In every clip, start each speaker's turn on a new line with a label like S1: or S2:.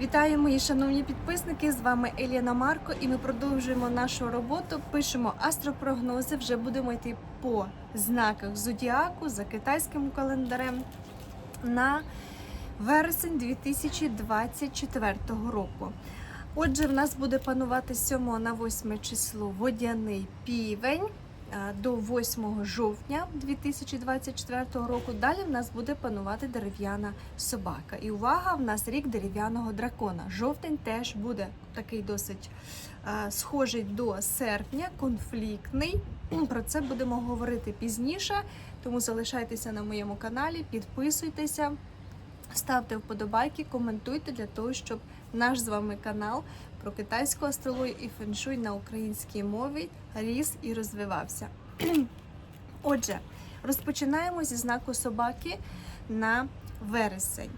S1: Вітаю, мої шановні підписники! З вами Еліна Марко, і ми продовжуємо нашу роботу. Пишемо астропрогнози. Вже будемо йти по знаках зодіаку за китайським календарем на вересень 2024 року. Отже, в нас буде панувати з 7 на 8 число водяний півень до 8 жовтня 2024 року. Далі в нас буде панувати дерев'яна собака. І увага, в нас рік дерев'яного дракона. Жовтень теж буде такий досить е, схожий до серпня, конфліктний. Про це будемо говорити пізніше, тому залишайтеся на моєму каналі, підписуйтеся. Ставте вподобайки, коментуйте для того, щоб наш з вами канал про китайську астрологію і феншуй на українській мові ріс і розвивався. Отже, розпочинаємо зі знаку собаки на вересень.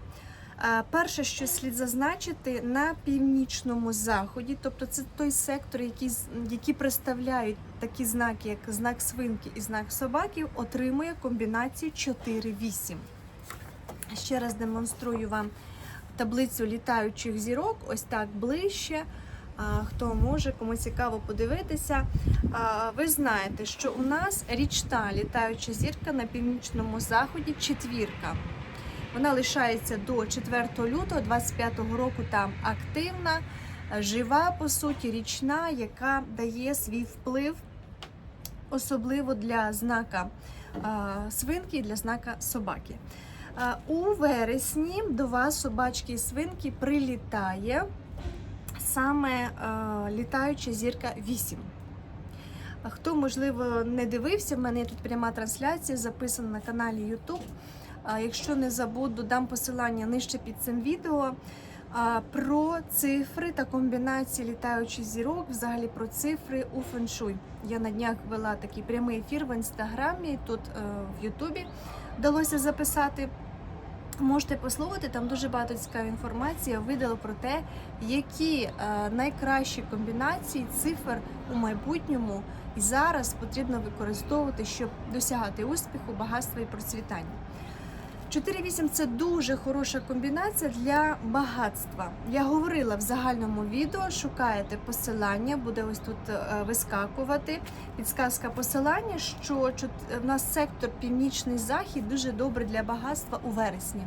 S1: Перше, що слід зазначити, на північному заході, тобто це той сектор, який, які представляють такі знаки, як знак свинки і знак собаки, отримує комбінацію 4-8. Ще раз демонструю вам таблицю літаючих зірок, ось так ближче. Хто може, кому цікаво подивитися. Ви знаєте, що у нас річна літаюча зірка на північному заході четвірка. Вона лишається до 4 лютого 25 року там активна, жива, по суті, річна, яка дає свій вплив, особливо для знака свинки і для знака собаки. У вересні до вас собачки і свинки прилітає саме е, літаюча зірка 8. Хто, можливо, не дивився, в мене є тут пряма трансляція, записана на каналі YouTube. Якщо не забуду, дам посилання нижче під цим відео про цифри та комбінації літаючих зірок, взагалі про цифри у феншуй. Я на днях вела такий прямий ефір в інстаграмі, тут е, в Ютубі вдалося записати. Можете послухати, там дуже багато цікавої інформації. Я видала про те, які е, найкращі комбінації цифр у майбутньому і зараз потрібно використовувати, щоб досягати успіху, багатства і процвітання. 4-8 – це дуже хороша комбінація для багатства. Я говорила в загальному відео, шукаєте посилання, буде ось тут е, вискакувати. Підсказка посилання, що в нас сектор Північний Захід дуже добре для багатства у вересні.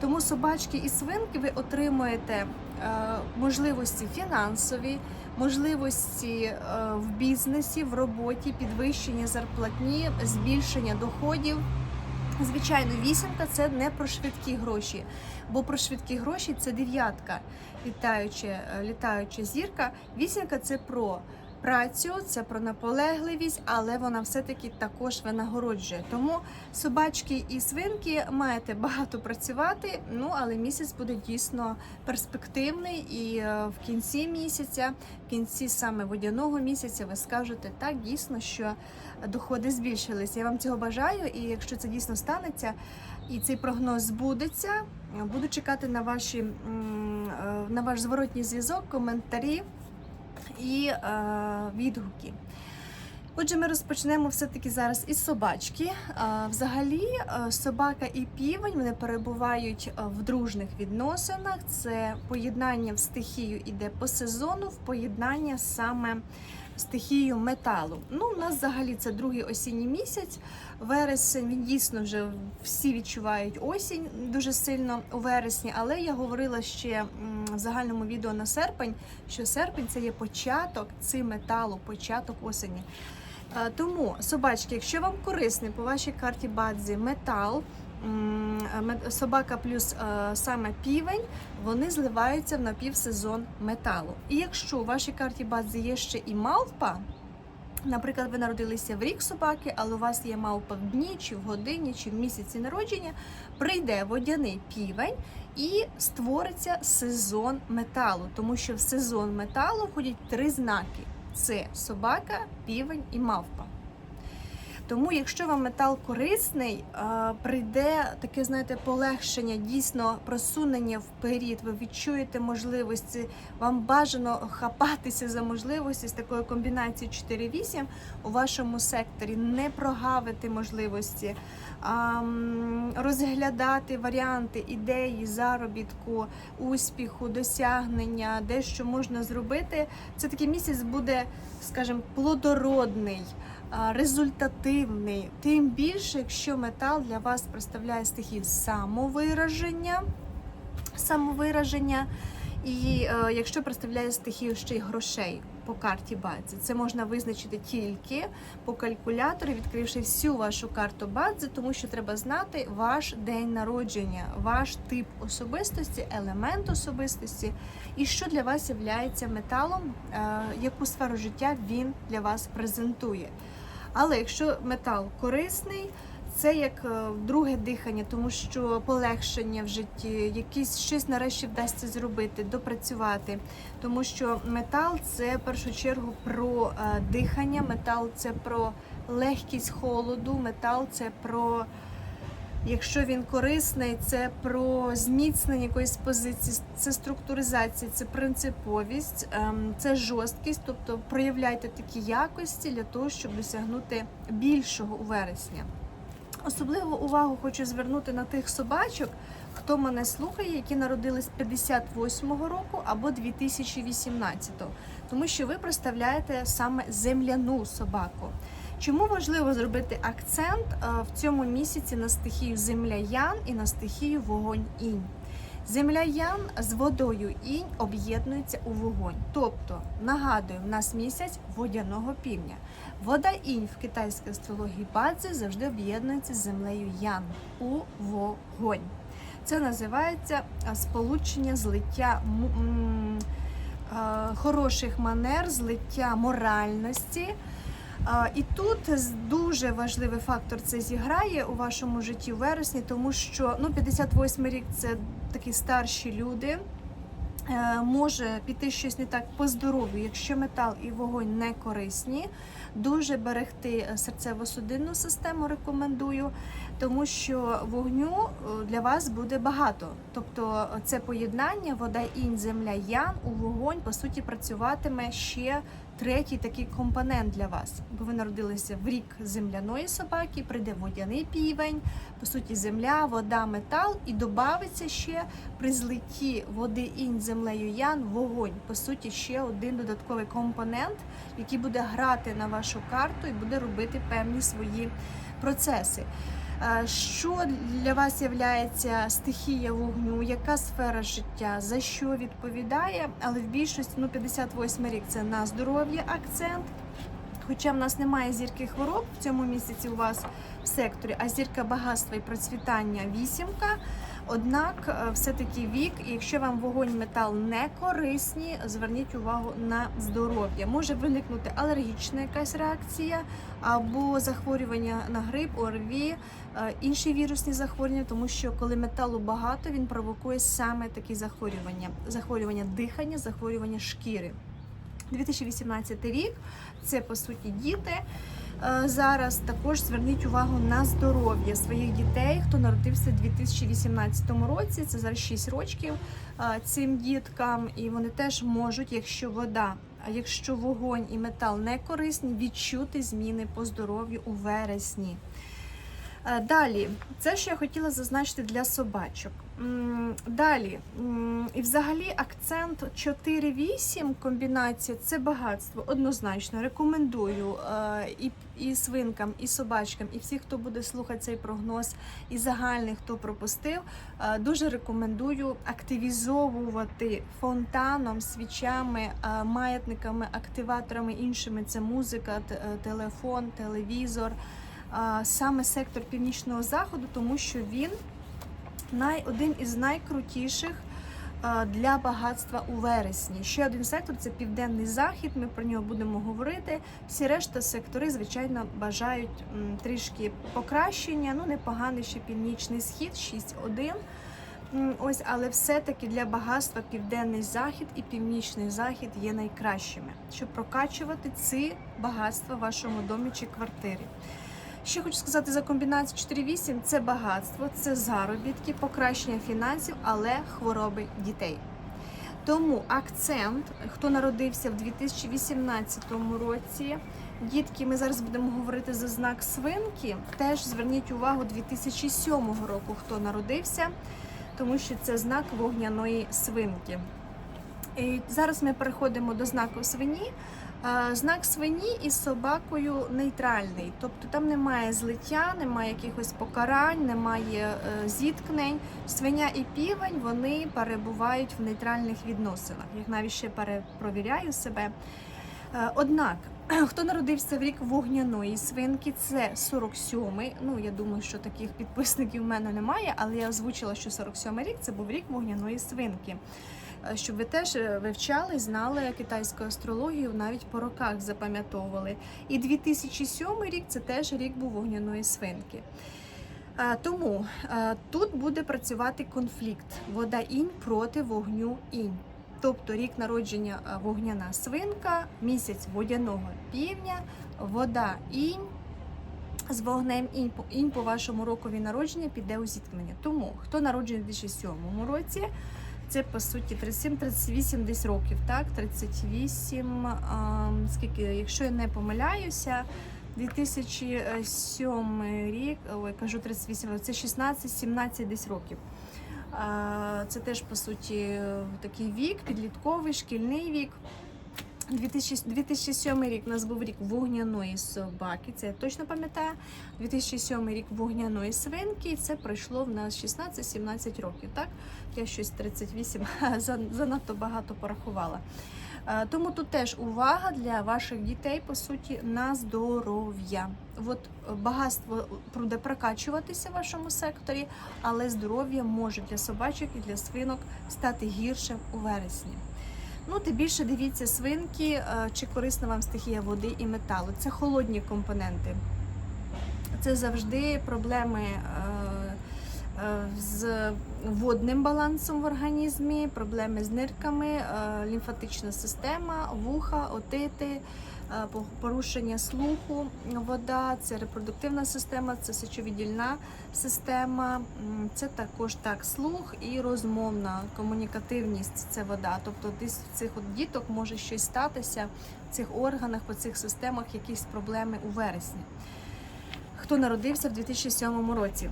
S1: Тому собачки і свинки ви отримуєте е, можливості фінансові, можливості е, в бізнесі, в роботі, підвищення зарплатні, збільшення доходів. Звичайно, вісімка це не про швидкі гроші, бо про швидкі гроші це дев'ятка, літаюча, е, літаюча зірка. Вісімка це про працю, це про наполегливість, але вона все-таки також винагороджує. Тому собачки і свинки маєте багато працювати. Ну але місяць буде дійсно перспективний, і е, в кінці місяця, в кінці саме водяного місяця, ви скажете так, дійсно, що доходи збільшились. Я вам цього бажаю, і якщо це дійсно станеться, і цей прогноз збудеться, буду чекати на ваші е, на ваш зворотній зв'язок, коментарі і е, відгуки. Отже, ми розпочнемо все-таки зараз із собачки. Е, Взагалі, е, собака і півень вони перебувають е, в дружних відносинах. Це поєднання в стихію іде по сезону, в поєднання саме стихію металу. Ну, у нас взагалі це другий осінній місяць. Вересень він дійсно вже всі відчувають осінь дуже сильно у вересні, але я говорила ще в загальному відео на серпень, що серпень це є початок ци металу, початок осені. Е, Тому, собачки, якщо вам корисний по вашій карті бадзі метал, собака плюс е, саме півень, вони зливаються в напівсезон металу. І якщо у вашій карті бадзі є ще і мавпа, Наприклад, ви народилися в рік собаки, але у вас є мавпа в дні, чи в годині, чи в місяці народження, прийде водяний півень і створиться сезон металу, тому що в сезон металу входять три знаки: це собака, півень і мавпа. Тому, якщо вам метал корисний, е, прийде таке, знаєте, полегшення, дійсно просунення вперед. Ви відчуєте можливості. Вам бажано хапатися за можливості з такої комбінації 4-8 у вашому секторі, не прогавити можливості, розглядати варіанти, ідеї, заробітку, успіху, досягнення, де що можна зробити. Це такий місяць буде, скажімо, плодородний результативний, тим більше, якщо метал для вас представляє стихію самовираження, самовираження, і е, якщо представляє стихію ще й грошей по карті бадзи, це можна визначити тільки по калькуляторі, відкривши всю вашу карту бадзи, тому що треба знати ваш день народження, ваш тип особистості, елемент особистості, і що для вас є металом, е, яку сферу життя він для вас презентує. Але якщо метал корисний, це як е, друге дихання, тому що полегшення в житті, якісь щось нарешті вдасться зробити, допрацювати. Тому що метал це в першу чергу про е, дихання, метал це про легкість холоду, метал це про. Якщо він корисний, це про зміцнення якоїсь позиції, це структуризація, це принциповість, ем, це жорсткість. Тобто проявляйте такі якості для того, щоб досягнути більшого у вересня. Особливу увагу хочу звернути на тих собачок, хто мене слухає, які народились 58-го року або 2018-го, тому що ви представляєте саме земляну собаку. Чому важливо зробити акцент е, в цьому місяці на стихію земля ян і на стихію вогонь інь? Земля ян з водою інь об'єднується у вогонь. Тобто, нагадую, в нас місяць водяного півня. Вода інь в китайській астрології бадзи завжди об'єднується з землею ян у вогонь. Це називається сполучення злиття хороших манер, злиття моральності. І тут дуже важливий фактор це зіграє у вашому житті у вересні, тому що ну 58 рік це такі старші люди. Е, Може піти щось не так по здоров'ю, якщо метал і вогонь не корисні. Дуже берегти е, серцево-судинну систему рекомендую, тому що вогню е, для вас буде багато. Тобто це поєднання вода інь, земля ян у вогонь по суті працюватиме ще третій такий компонент для вас. Бо ви народилися в рік земляної собаки, прийде водяний півень, по суті, земля, вода, метал, і додається ще при злитті води інь землею ян вогонь. По суті, ще один додатковий компонент, який буде грати на вашу карту і буде робити певні свої процеси. Е, Що для вас є стихія вогню? Яка сфера життя? За що відповідає? Але в більшості ну 58 рік це на здоров'я акцент. Хоча в нас немає зірки хвороб в цьому місяці у вас в секторі, а зірка багатства і процвітання вісімка. Однак, е, все-таки вік, якщо вам вогонь метал не корисні, зверніть увагу на здоров'я. Може виникнути алергічна якась реакція або захворювання на грип, ОРВІ, е, інші вірусні захворювання, тому що коли металу багато, він провокує саме такі захворювання: захворювання дихання, захворювання шкіри. 2018 рік це по суті діти. Е, Зараз також зверніть увагу на здоров'я своїх дітей, хто народився у 2018 році. Це зараз 6 років е, цим діткам, і вони теж можуть, якщо вода, а якщо вогонь і метал не корисні, відчути зміни по здоров'ю у вересні. Е, Далі, це що я хотіла зазначити для собачок. Далі, і взагалі акцент 4-8 комбінація це багатство. Однозначно рекомендую е, і, і свинкам, і собачкам, і всі, хто буде слухати цей прогноз, і загальний, хто пропустив. е, Дуже рекомендую активізовувати фонтаном, свічами, е, маятниками, активаторами іншими. Це музика, телефон, телевізор саме сектор північного заходу, тому що він най, один із найкрутіших для багатства у вересні. Ще один сектор це південний захід. Ми про нього будемо говорити. Всі решта сектори, звичайно, бажають трішки покращення. Ну, непоганий ще північний схід, 6-1. Ось, але все-таки для багатства південний захід і північний захід є найкращими, щоб прокачувати ці багатства в вашому домі чи квартирі. Ще хочу сказати за комбінацію 4-8 це багатство, це заробітки, покращення фінансів, але хвороби дітей. Тому акцент, хто народився в 2018 році, дітки, ми зараз будемо говорити за знак свинки. Теж зверніть увагу 2007 року, хто народився, тому що це знак вогняної свинки. І зараз ми переходимо до знаку свині. Знак свині із собакою нейтральний, тобто там немає злиття, немає якихось покарань, немає е, зіткнень. Свиня і півень вони перебувають в нейтральних відносинах. Я навіть ще перепровіряю себе. Е, Однак, хто народився в рік вогняної свинки, це 47-й. Ну я думаю, що таких підписників в мене немає, але я озвучила, що 47-й рік це був рік вогняної свинки. Щоб ви теж е, вивчали, знали китайську астрологію, навіть по роках запам'ятовували. І 2007 рік це теж рік був вогняної свинки. Е, Тому е, тут буде працювати конфлікт вода інь проти вогню інь. Тобто рік народження вогняна свинка, місяць водяного півня, вода інь. З вогнем інь по, вашому рокові народження піде у зіткнення. Тому хто народжений в 2007 році, це по суті 37-38 десь років, так? 38, а, скільки, якщо я не помиляюся, 2007 рік, ой, кажу 38 це 16-17 десь років. А, Це теж по суті такий вік, підлітковий, шкільний вік. 2000 2007 рік у нас був рік вогняної собаки, це я точно пам'ятаю. 2007 рік вогняної свинки, це пройшло в нас 16-17 років. Так, я щось 38 за- занадто багато порахувала. Е, Тому тут теж увага для ваших дітей, по суті, на здоров'я. От е, багатство буде прокачуватися в вашому секторі, але здоров'я може для собачок і для свинок стати гіршим у вересні. Ну, тим більше дивіться свинки, е, чи корисна вам стихія води і металу. Це холодні компоненти. Це завжди проблеми е, е, з водним балансом в організмі, проблеми з нирками, лімфатична система, вуха, отити, порушення слуху, вода, це репродуктивна система, це сечовіддільна система, це також так слух і розмовна комунікативність це вода. Тобто десь в цих от діток може щось статися в цих органах, по цих системах, якісь проблеми у вересні. Хто народився в 2007 році?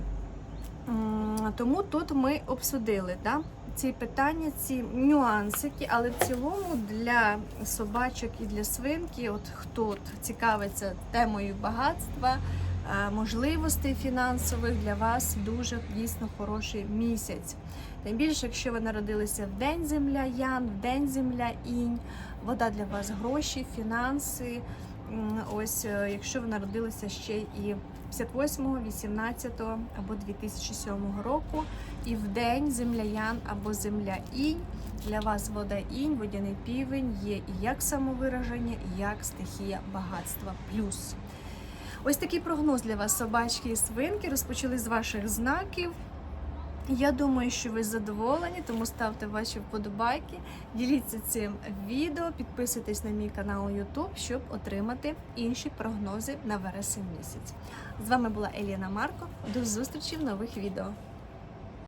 S1: Тому тут ми обсудили да, ці питання, ці нюансики, але в цілому для собачок і для свинки, от хто цікавиться темою багатства, е, можливостей фінансових для вас дуже дійсно хороший місяць. Тим більше, якщо ви народилися в день земля Ян, в день земля інь, вода для вас гроші, фінанси. Ось, е, якщо ви народилися ще і 58-го, 18-го або 2007 року, і в день земля Ян або земля інь. Для вас вода інь, водяний півень є і як самовираження, і як стихія багатства плюс. Ось такий прогноз для вас, собачки і свинки. Розпочали з ваших знаків. Я думаю, що ви задоволені, тому ставте ваші вподобайки, діліться цим відео, підписуйтесь на мій канал YouTube, щоб отримати інші прогнози на вересень місяць. З вами була Еліна Марко. До зустрічі в нових відео.